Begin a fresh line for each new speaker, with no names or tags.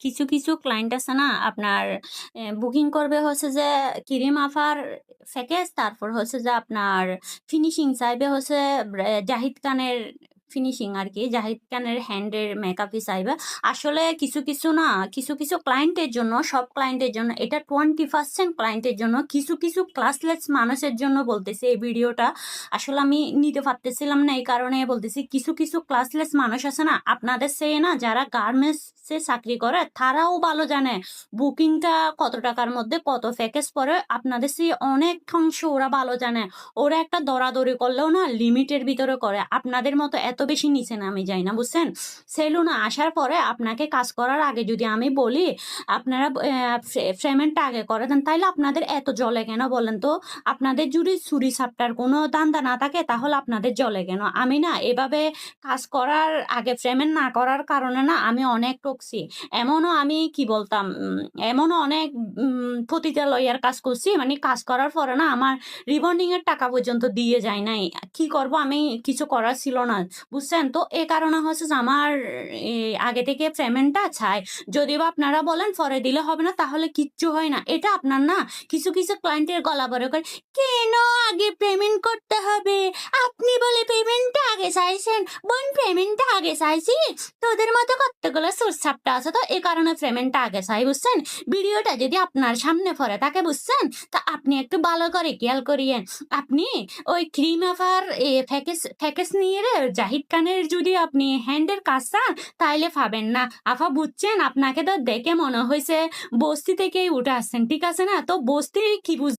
কিছু, কিছু ক্লায়েন্ট আছে না আপনার বুকিং করবে হচ্ছে যে ক্রিম আফার প্যাকেজ তারপর হচ্ছে যে আপনার ফিনিশিং চাইবে হচ্ছে জাহিদ খানের ফিনিশিং আর কি জাহিদ খানের হ্যান্ডের মেকআপই চাইবে। আসলে কিছু, কিছু না কিছু, কিছু ক্লায়েন্টের জন্য সব ক্লায়েন্টের জন্য এটা 20% ক্লায়েন্টের জন্য কিছু, কিছু ক্লাসলেস মানুষের জন্য বলতেছি এই ভিডিওটা। আসলে আমি নিতে পারতেছিলাম না এই কারণে বলতেছি। কিছু, কিছু ক্লাসলেস মানুষ আছে না আপনাদের চেয়ে না যারা গার্মেন্টসে চাকরি করে তারাও ভালো জানে বুকিংটা কত টাকার মধ্যে কত প্যাকেজ পড়ে আপনাদের চেয়ে অনেকাংশ ওরা ভালো জানে। ওরা একটা দরাদরি করলেও না লিমিটের ভিতরে করে। আপনাদের মতো এত বেশি নিচে নামে যায় না, বুঝছেন? সেলুনে আসার পরে আপনাকে কাজ করার আগে যদি আমি বলি, আপনারা পেমেন্টটা আগে করে দেন, তাইলে আপনাদের এত জলে কেন বলেন তো? আপনাদের যদি চুরি সাপটার কোনো দান্দা না থাকে, তাহলে আপনাদের জলে কেন? আমি না এভাবে কাজ করার আগে পেমেন্ট না করার কারণে না আমি অনেক ঠকছি। এমনও আমি, কি বলতাম এমনও অনেক পতিতালয়ের কাজ করছি। মানে কাজ করার পরে না আমার রিবন্ডিংয়ের টাকা পর্যন্ত দিয়ে যায় নাই। কি করব আমি কিছু করার ছিল না। বুঝছেন? তো এ কারণে হচ্ছে যে আমার আগে থেকে পেমেন্টটা চাই। যদি বা আপনারা বলেন পরে দিলে হবে না তাহলে কিচ্ছু হয় না। এটা আপনার না কিছু, কিছু ক্লায়েন্টের গলা বড় করে, "কেন আগে পেমেন্ট করতে হবে? আপনি বলে পেমেন্টটা আগে চাইছেন। বোন পেমেন্টটা আগে চাইছি। তোদের মতো কতগুলো চোর-চাপটা আছে তো এ কারণে পেমেন্টটা আগে চাই।" বুঝছেন? ভিডিওটা যদি আপনার সামনে পড়ে থাকে বুঝছেন? তা আপনি একটু ভালো করে খেয়াল করিয়েন। আপনি ওই ক্রিম আফার এ প্যাকেজ প্যাকেজ নিয়ে রে জাহিদ খানের যদি আপনি হ্যান্ডের কাজ চান তাইলে পাবেন না। আফা বুঝছেন? আপনাকে তো দেখে মনে হয়েছে বস্তি থেকেই উঠে আসছেন। ঠিক আছে না? তো বস্তি কি বুঝ